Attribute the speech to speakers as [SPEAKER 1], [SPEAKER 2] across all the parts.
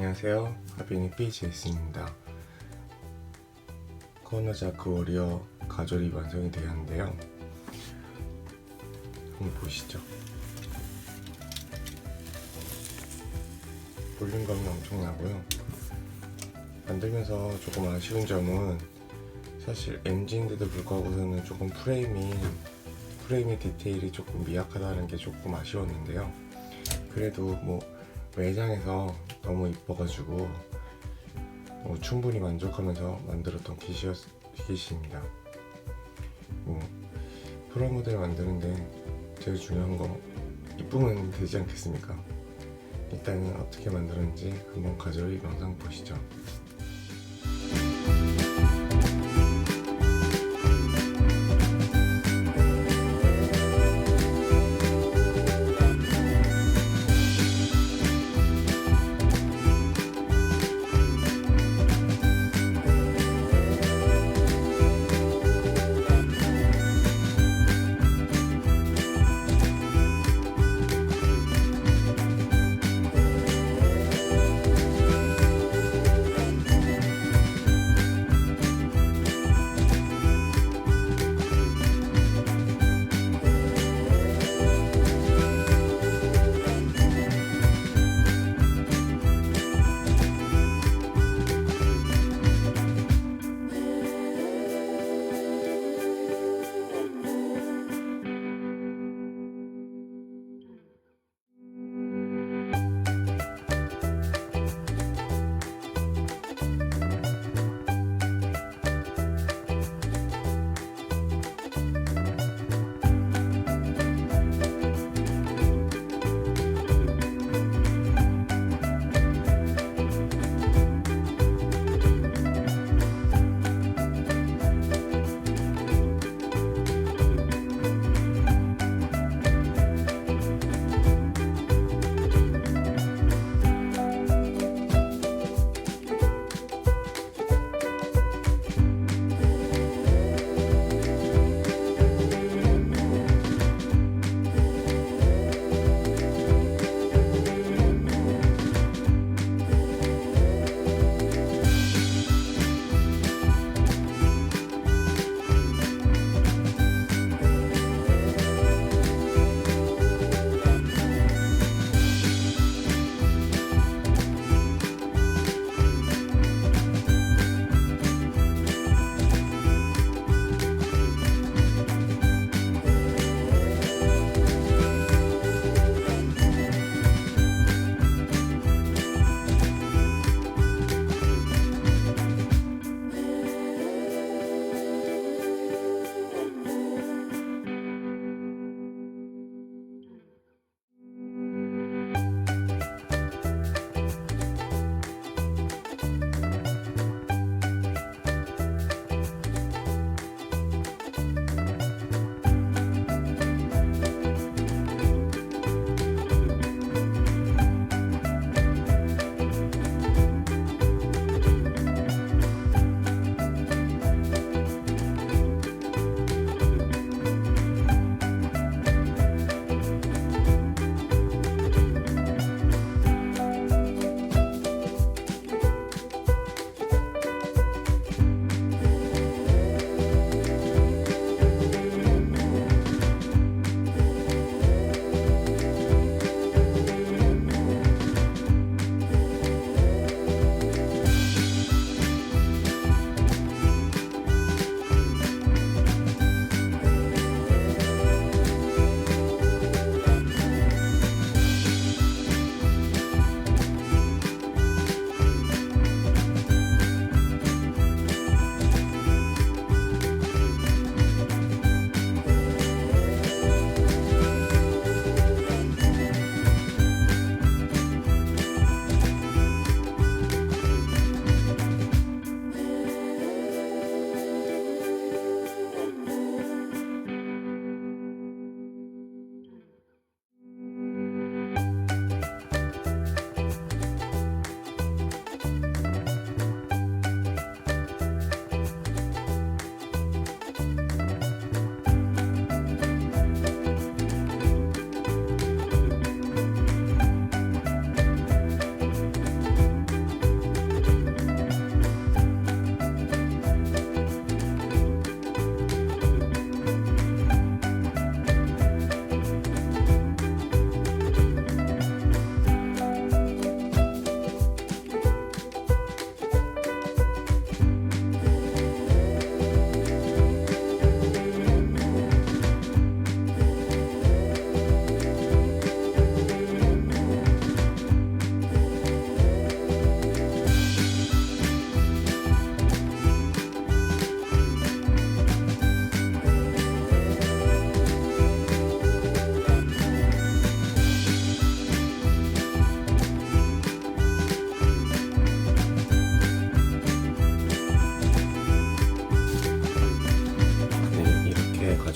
[SPEAKER 1] 안녕하세요. 하빈이 PJS입니다. 코너 자크 워리어 가조리 완성이 되었는데요. 한번 보시죠. 볼륨감이 엄청나고요. 만들면서 조금 아쉬운 점은 사실 MG인데도 불구하고서는 조금 프레임이 프레임의 디테일이 조금 미약하다는 게 조금 아쉬웠는데요. 그래도 뭐 매장에서 너무 이뻐가지고 뭐 충분히 만족하면서 만들었던 kit이었, kit입니다. 뭐 프라모델 만드는데 제일 중요한 거 이쁘면 되지 않겠습니까? 일단은 어떻게 만드는지 한번 가져올 영상 보시죠.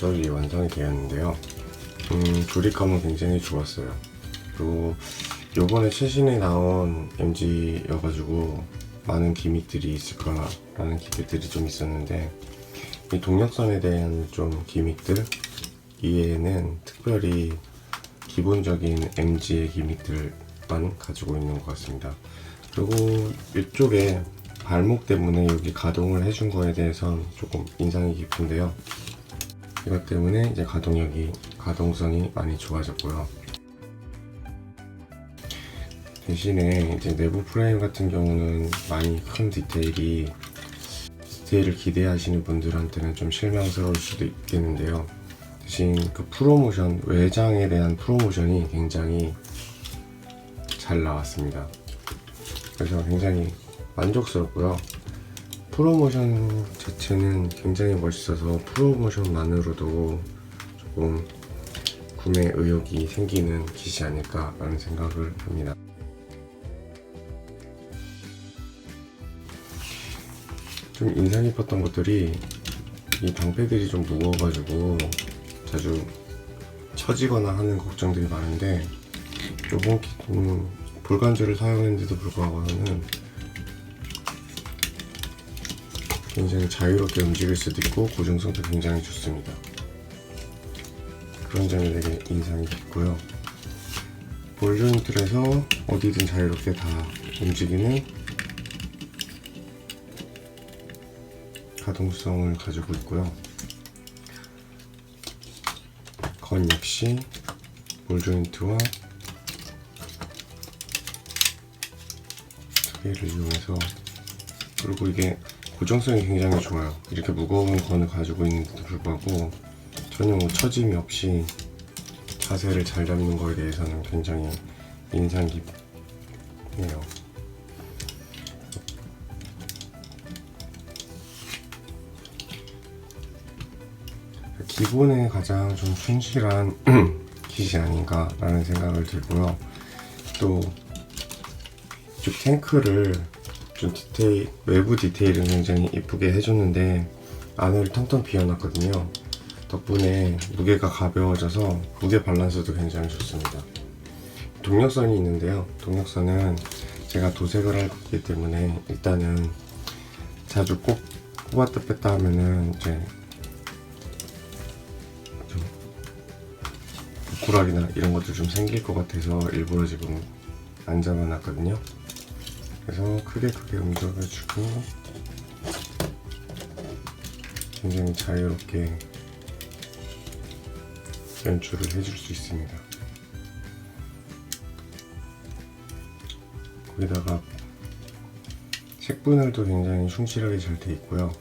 [SPEAKER 1] 조절이 완성이 되었는데요. 음, 조립감은 굉장히 좋았어요. 그리고 요번에 최신에 나온 MG여가지고 많은 기믹들이 있을까라는 기대들이 좀 있었는데 이 동력선에 대한 좀 기믹들 이외에는 특별히 기본적인 MG의 기믹들만 가지고 있는 것 같습니다. 그리고 이쪽에 발목 때문에 여기 가동을 해준 거에 대해선 조금 인상이 깊은데요. 이것 때문에 이제 가동력이 가동성이 많이 좋아졌고요. 대신에 이제 내부 프레임 같은 경우는 많이 큰 디테일이 디테일을 기대하시는 분들한테는 좀 실망스러울 수도 있겠는데요. 대신 그 프로모션 외장에 대한 프로모션이 굉장히 잘 나왔습니다. 그래서 굉장히 만족스럽고요. 프로모션 자체는 굉장히 멋있어서 프로모션만으로도 조금 구매 의욕이 생기는 기시 아닐까라는 생각을 합니다. 좀 인상 깊었던 것들이 이 방패들이 좀 무거워가지고 자주 처지거나 하는 걱정들이 많은데 요번 기- 음, 볼관절을 사용했는데도 불구하고는 굉장히 자유롭게 움직일 수도 있고 고정성도 굉장히 좋습니다. 그런 점이 되게 인상이 깊고요. 볼 조인트에서 어디든 자유롭게 다 움직이는 가동성을 가지고 있고요. 건 역시 볼 조인트와 두 개를 이용해서 그리고 이게 고정성이 굉장히 좋아요. 이렇게 무거운 건을 가지고 있는데도 불구하고 전혀 뭐 처짐이 없이 자세를 잘 잡는 거에 대해서는 굉장히 인상 깊네요. 기본에 가장 좀 충실한 킷이 아닌가라는 생각을 들고요. 또 이쪽 탱크를 좀 디테일 외부 디테일은 굉장히 이쁘게 해줬는데 안을 텅텅 비워놨거든요. 덕분에 무게가 가벼워져서 무게 밸런스도 굉장히 좋습니다. 동력선이 있는데요. 동력선은 제가 도색을 할 거기 때문에 일단은 자주 꼭 뽑았다 뺐다 하면은 이제 좀 부꾸락이나 이런 것도 좀 생길 것 같아서 일부러 지금 안 잡아놨거든요. 그래서 크게 크게 움직여주고 굉장히 자유롭게 연출을 해줄 수 있습니다. 거기다가 색분할도 굉장히 충실하게 잘 돼 있고요.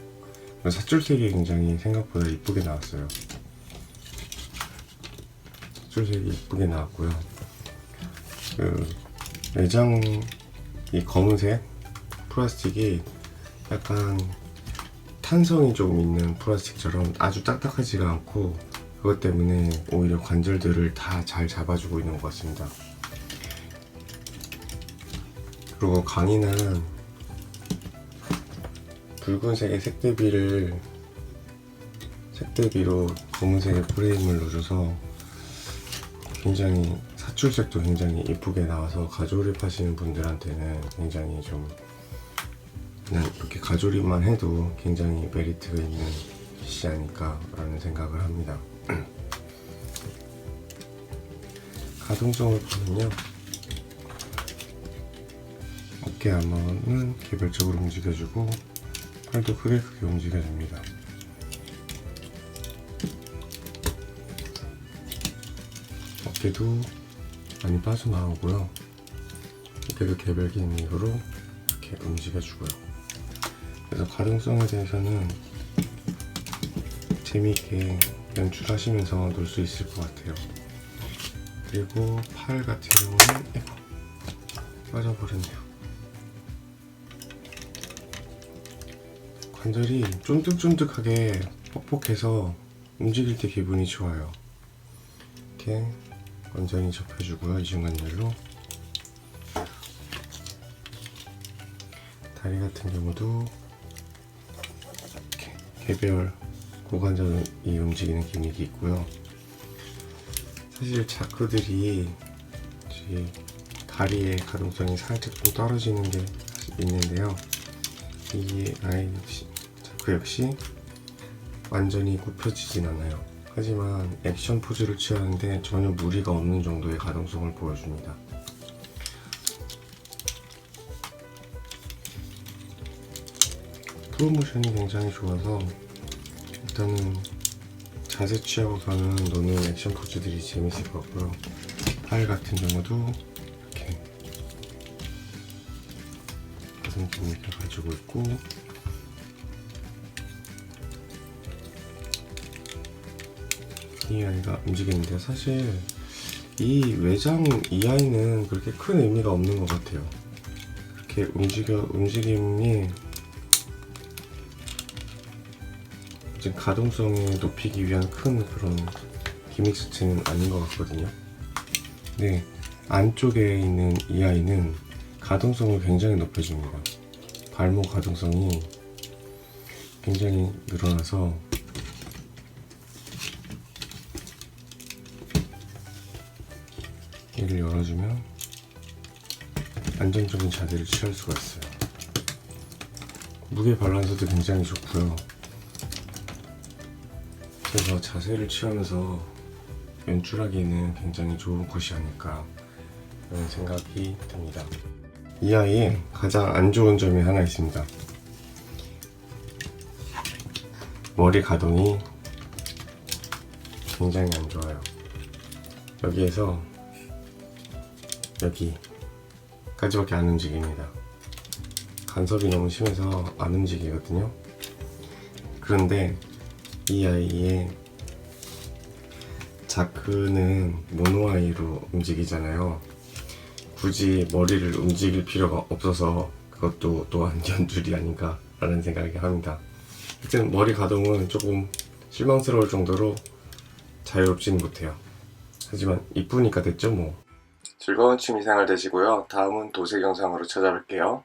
[SPEAKER 1] 사줄색이 굉장히 생각보다 이쁘게 나왔어요. 사줄색이 이쁘게 나왔고요. 그 내장 이 검은색 플라스틱이 약간 탄성이 조금 있는 플라스틱처럼 아주 딱딱하지가 않고 그것 때문에 오히려 관절들을 다 잘 잡아주고 있는 것 같습니다. 그리고 강인한 붉은색의 색대비를 색대비로 검은색의 프레임을 넣어줘서 굉장히 사출색도 굉장히 이쁘게 나와서 가조립 하시는 분들한테는 굉장히 좀 그냥 이렇게 가조립만 해도 굉장히 메리트가 있는 kit이 아닐까 라는 생각을 합니다. 가동성을 보면요. 어깨 아머는 개별적으로 움직여주고 팔도 크게 크게 움직여줍니다. 어깨도 많이 빠져나오고요. 어깨도 개별 기능으로 이렇게 움직여주고요. 그래서 가동성에 대해서는 재미있게 연출하시면서 놀 수 있을 것 같아요. 그리고 팔 같은 경우는 아이고, 빠져버렸네요. 관절이 쫀득쫀득하게 뻑뻑해서 움직일 때 기분이 좋아요. 이렇게 완전히 접혀주고요. 이중관절로 다리 같은 경우도 이렇게 개별 고관절이 움직이는 기믹이 있고요. 사실 자크들이 제 다리의 가동성이 살짝 좀 떨어지는 게 있는데요. 이 아이 역시, 자크 역시 완전히 굽혀지진 않아요. 하지만 액션 포즈를 취하는데 전혀 무리가 없는 정도의 가동성을 보여줍니다. 프로모션이 굉장히 좋아서 일단은 자세 취하고 가는 노는 액션 포즈들이 재밌을 것 같고요. 팔 같은 경우도 이렇게 가슴 기믹을 가지고 있고 이 아이가 움직이는데 사실 이 외장 이 아이는 그렇게 큰 의미가 없는 것 같아요. 이렇게 움직여 움직임이 지금 가동성을 높이기 위한 큰 그런 기믹 수치는 아닌 것 같거든요. 네, 안쪽에 있는 이 아이는 가동성을 굉장히 높여줍니다. 발목 가동성이 굉장히 늘어나서 얘를 열어주면 안정적인 자세를 취할 수가 있어요. 무게 밸런스도 굉장히 좋고요. 그래서 자세를 취하면서 연출하기에는 굉장히 좋은 곳이 아닐까 라는 생각이 듭니다. 이 아이의 가장 안 좋은 점이 하나 있습니다. 머리 가동이 굉장히 안 좋아요. 여기에서 여기까지밖에 안 움직입니다. 간섭이 너무 심해서 안 움직이거든요. 그런데 이 아이의 자크는 모노아이로 움직이잖아요. 굳이 머리를 움직일 필요가 없어서 그것도 또한 연출이 아닌가라는 생각이 합니다. 하여튼 머리 가동은 조금 실망스러울 정도로 자유롭지는 못해요. 하지만 이쁘니까 됐죠 뭐. 즐거운 취미생활 되시고요. 다음은 도색 영상으로 찾아뵐게요.